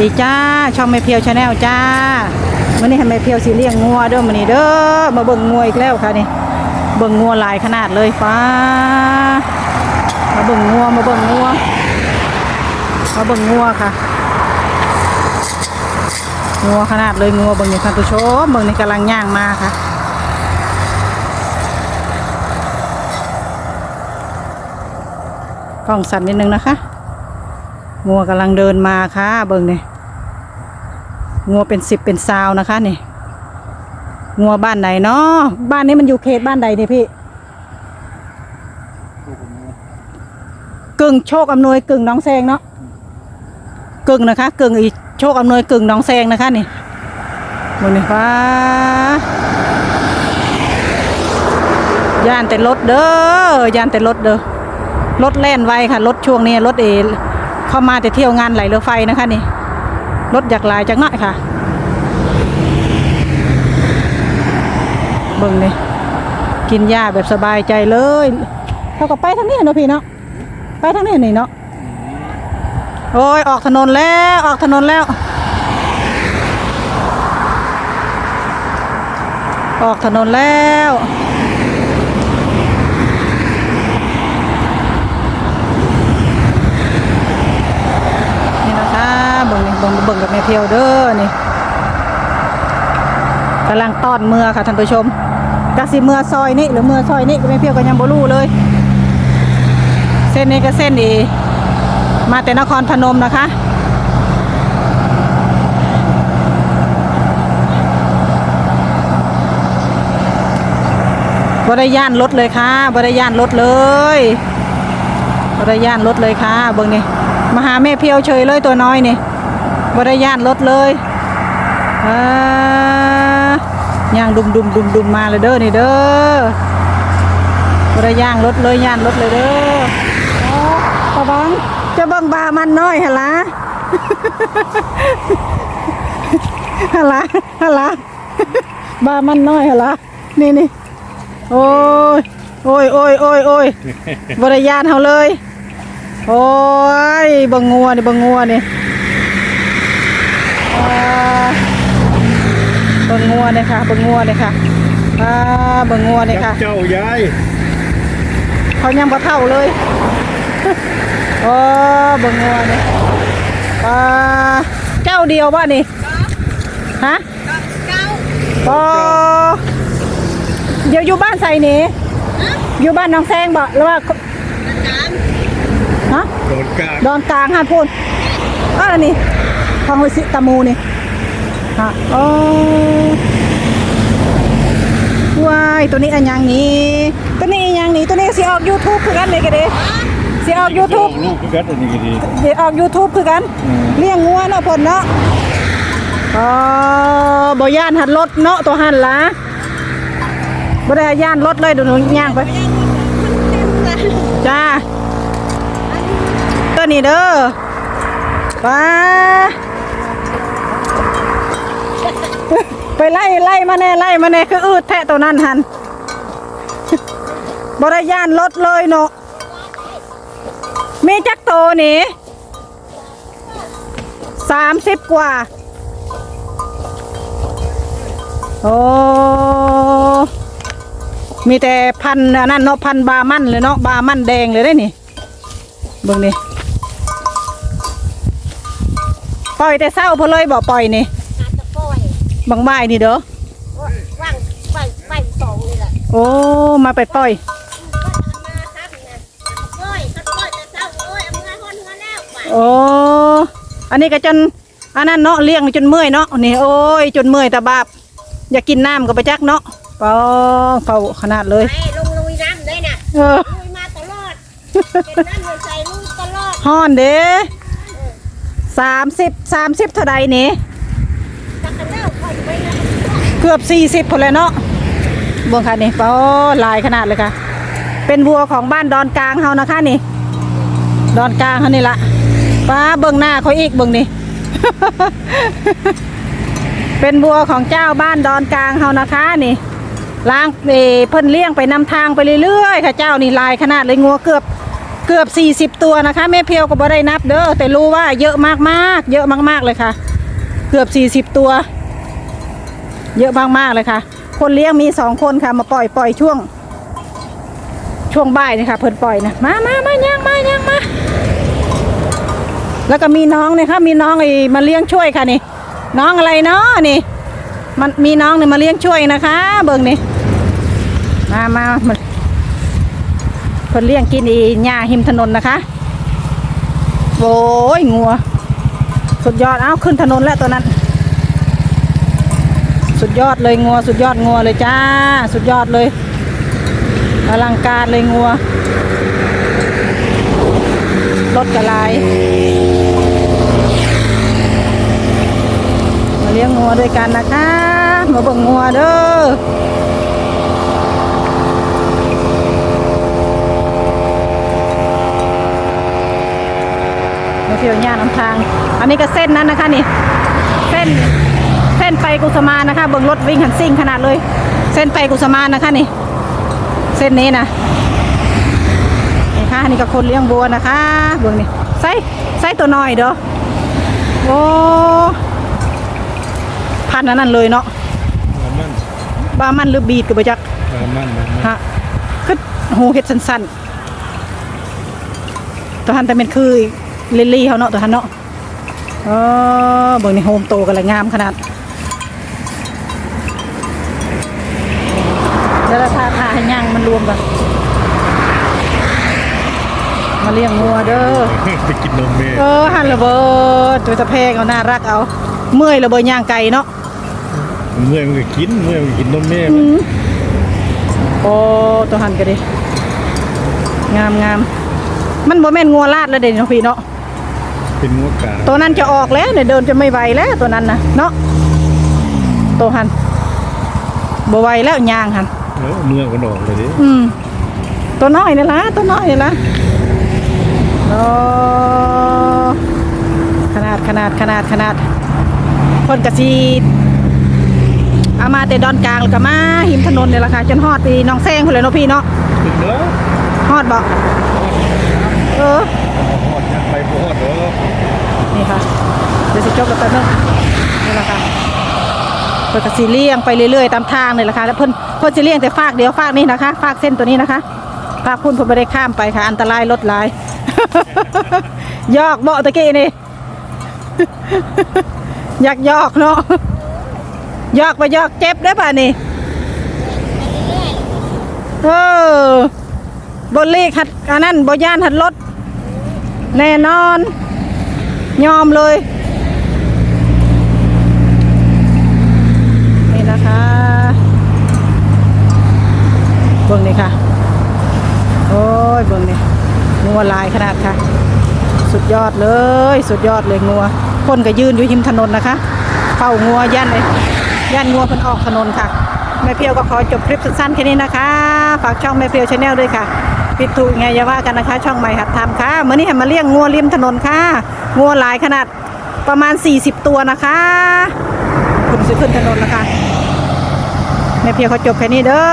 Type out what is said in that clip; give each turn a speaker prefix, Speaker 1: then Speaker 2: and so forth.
Speaker 1: ดีจ้า ช่องไม่เพียวชาแนลจ้าวันนี้ให้ไม่เพียวสีเลี้ยงงัวเด้อมันนี้เด้อมาเบิ่งงัวอีกแล้วค่ะนี่เบิ่งงัวหลายขนาดเลยป้า มาเบิ่งงัวมาเบิ่งงัวมาเบิ่งงัวค่ะงัวขนาดเลยงัวเบิ่งนี่ท่านผู้ชมเบิ่งนี่กำลังย่างมาค่ะกล้องสั่นนิดนึงนะคะ งัวกำลังเดินมาค่ะเบิ่งนี่ยงัวเป็นสิบเป็นซาวนะคะนี่งัวบ้านไหนเนาะบ้านนี้มันอยู่เขตบ้านใดเนี่ยพี่กึ่งโชคอำนวยกึ่งน้องแซงเนาะกึ่งนะคะกึ่งอีโชคอำนวยกึ่งน้องแซงนะคะนี่เบิ่งนี่ฟ้าย่านแต่รถเด้อย่านแต่รถเด้อรถแล่นไวค่ะรถช่วงนี้รถเอ เข้ามาแต่เที่ยวงานไหลเรือไฟนะคะนี่รถอยากลายจังหน่อยค่ะเบิ่งนี่กินหญ้าแบบสบายใจเลยเขาก็ไปทางนี้เนาะพี่เนาะไปทางนี้นี่เนาะโอ้ยออกถนนแล้วออกถนนแล้ว ออกถนนแล้ว นี่นะคะเบิ่งนี่เบิ่ง เบิ่งกับแม่เพียวเด้อนี่กำลังต้อนเมือค่ะท่านผู้ชมกสิเมือซอยนี่หรือเมือซอยนี่ก็แม่เพียวก็ยังบ่รู้เลย เส้นนี้ก็เส้นอีมาแต่นครพนมนะคะบริย่านรถเลยค่ะบริย่านรถเลยบริย่านรถเลยค่ะเบิ่งนี่มาหาแม่เพียวเฉยเลยตัวน้อยนี่ บริยานรถเลยอ่าย่างดุมดุมดุมดุมมาเลยเด้อนี่เด้อบริย่างรถเลยย่านรถเลยเด้ออ๋อตะบังจะบิ่งบามันน้อยหะละหะละหะละบามันน้อยหะละนี่นี่โอ้ยโอ้ยโอ้ยโอ้ยโอ้ยบริยานเขาเลย โอ้ยบังงัวนี่บังงัวนี่ อ่าบังงัวนี่ค่ะบังงัวนี่ค่ะอ่าบังงัวนี่ค่ะ
Speaker 2: เจ้ายาย
Speaker 1: เขายังบ่เท่าเลยโอ้บังงัวนี่อ่าเจ้าเดียวบ้านี่ฮะเจ้าเดี๋ยวอยู่บ้านใส่นี่อยู่บ้านน้องแซงบ่หรือว่าฮะ
Speaker 2: โดนกลาง
Speaker 1: ดอนกลางฮะพูดอ้าวนี่ ทองวิสิตามูนี่ฮะโอ้ว้ายตัวนี้อันยังนี้ตัวนี้อันยังนี้ตัวนี้สิออก YouTube คือกันเลยกันเด้สิออก YouTube
Speaker 2: ลูกก็กัดอันนี้ก็ดี
Speaker 1: สิออก YouTube คือกัน
Speaker 2: อืม
Speaker 1: เลี้ยงงัวเนาะเพิ่นเนาะอ๋อบ่ย่านหัดรถเนาะตัวหันละบ่ได้ย่านรถเลยเดี๋ยวหนูย่างไปจ้าตัวนี้เด้อป้า ไปไล่ไล่มาแน่ไล่มาแน่คืออืดแทะตัวนั้นหันบริยานรถเลยเนาะมีจักโตนี่สามสิบกว่า โอ้มีแต่พันนนั้นเนาะพันบามันเลยเนาะบามันแดงเลยได้นี่เบิ่งนี่ปล่อยแต่เศร้าเพอเลยบอกปล่อยนี่
Speaker 3: อาจจะปล่อย
Speaker 1: บางบ่ายนี่เด้อ
Speaker 3: ว่างไปไปสองนี่แหละ
Speaker 1: โอ้ มาไปปล่อย
Speaker 3: ก็มาครับนะปล่อยก็ปล่อยแต่เช้าโอ้ยเอาเงินคนหัวแล้วไป
Speaker 1: โอ้อันนี้ก็จนอันนั้นเนาะเลี้ยงจนเมื่อยเนาะนี่โอ้ยจนเมื่อยตาบาบอยากกินน้ำก็ไปจักเนาะปองเฝ้าขนาดเลย
Speaker 3: ไปลงลุยน้ำเลยนะ
Speaker 1: เออ
Speaker 3: ลุยมาตลอดเป็นน้ำเลยใส่ลุยตลอด
Speaker 1: ฮ้อนเด้สามสิบสามสิบเท่าใดนี่
Speaker 3: จักกันแล้วคอยไปนะ
Speaker 1: เกือบสี่สิบคนเลยเนาะบิ่งค่ะนี่ปอหลายขนาดเลยค่ะ เป็นวัวของบ้านดอนกลางเฮานะคะนี่ ดอนกลางเฮานี่ละป้าเบิ่งหน้าเขาอีกเบิ่งนี่ เป็นวัวของเจ้าบ้านดอนกลางเฮานะคะนี่ล้างเอเพิ่นเลี้ยงไปนำทางไปเรื่อยๆค่ะเจ้านี่ลายขนาดเลยงัวเกือบเกือบ 40 ตัวนะคะแม่เพียวก็บ่ได้นับเด้อแต่รู้ว่าเยอะมากๆ เยอะมากๆเลยค่ะ เกือบ 40 ตัว เยอะมากๆเลยค่ะ คนเลี้ยงมีสองคนค่ะ มาปล่อยปล่อยช่วง ช่วงบ่ายนี่ค่ะเพิ่นปล่อยนะมามามาย่างมาย่างมาแล้วก็มีน้องเนี่ยค่ะมีน้องไอ้มาเลี้ยงช่วยค่ะนี่ น้องอะไรเนาะนี่ มันมีน้องเนี่ยมาเลี้ยงช่วยนะคะ เบิ่งนี่มามามาเพิ่นเลี้ยงกินอีหญ้าหิมถนนนะคะโอ้ยงัว สุดยอดเอ้าขึ้นถนนแล้วตัวนั้น สุดยอดเลยงัว สุดยอดงัวเลยจ้า สุดยอดเลยอลังการเลยงัวรถกระลมาเลี้ยงงัวด้วยกันนะคะ มาเบิ่งงัวเด้อมาเที่ยวย่านน้ำทาง อันนี้ก็เส้นนั้นนะคะนี่ เส้น ส้นไปกุสมานนะคะเบิ่งรถวิ่งหันซิ่งขนาดเลย เส้นไปกุสมานนะคะนี่ เส้นนี้นะนี่ค่ะนี่ก็คนเลี้ยงบัวนะคะเบิ่งนี่ไส้ไส้ตัวน้อยเด้อโอ้พันอันนั้นเลยเนาะ
Speaker 2: มัน
Speaker 1: บามันหรือบีดกับจัก
Speaker 2: มันมันมัน
Speaker 1: ฮะคือหูเห็ดสั้นๆตัวหันแต่เป็นคือลิลลี่เขาเนาะตัวหันเนาะเออเบิ่งนี่โฮมโตกันเลยงามขนาด เดี๋ยวเราทาทาให้ย่างมันรวมกันมาเลี้ยงงัวเด้อ
Speaker 2: ไปกินนมแม่
Speaker 1: เออหันระเบิดตัวตะเพงเอาน่ารักเอา เมื่อยระเบิดย่างไก่เนาะ
Speaker 2: เมื่อยมันก็กินเมื่อยมันก็กินนมแม่
Speaker 1: อืมโอ้ตัวหันก็ดิงามงามมันบ่แม่นงัวลาดแล้วเด่นนาะพี่เนาะ
Speaker 2: เป็นงัวกา
Speaker 1: ตัวนั้นจะออกแล้วเนี่ยเดินจะไม่ไหวแล้วตัวนั้นนะเนาะตัวหันบ่ไหวแล้วยางหัน
Speaker 2: เออเมื่อยก็ดอกเลยดิ
Speaker 1: อืมตัวน้อยนี่ละตัวน้อยนี่ละโอ้ขนาดขนาดขนาดขนาดคนกระซีเอามาแต่ดอนกลางแล้วก็มาหิมถนนนี่แหละค่ะจนฮอดไปหน้องแซงพุ่นเลยเนาะพี่เนาะ
Speaker 2: ถึงเด้อ
Speaker 1: ฮอดบอกเออ
Speaker 2: หอดอยากไปบ่หอดเด้อ
Speaker 1: นี่ค่ะเดี๋ยวสิจบแล้วแป๊บนึงนี่แหละค่ะเพิ่นก็สิเลี้ยงไปเรื่อยๆตามทางนี่แหละค่ะแล้วเพิ่นเพิ่นสิเลี้ยงแต่ฟากเดียวฟากนี้นะคะฟากเส้นตัวนี้นะคะฟากพุ่นเพิ่นไม่ได้ข้ามไปค่ะ อันตรายรถหลาย ยอกเบาตะกี้นี่ อยากยอกเนาะยอกไปยอกเจ็บได้อป่ะนี่เออบนลีกหัดอันนั้นบย่านหัดรถแน่นอน ยอมเลย บิ่งนี่ค่ะ โอ้ยเบิ่งนี่งัวลายขนาดค่ะ สุดยอดเลย สุดยอดเลยงัว คนก็ยืนอยู่ริมถนนนะคะเฝ้างัวย่านเลยย่านงัวเพิ่นออกถนนค่ะแม่เพียวก็ขอจบคลิปสั้นๆแค่นี้นะคะ ฝากช่องแม่เพียวชาแนลด้วยค่ะผิดถูกไงอย่าว่ากันนะคะ ช่องใหม่หัดทำค่ะเมื่อนี้มาเลี้ยงงัวริมถนนค่ะงัวหลายขนาดประมาณ 40 ตัวนะคะคุณซื้อขึ้นถนนนะคะแม่เพียวเขาจบแค่นี้เด้อ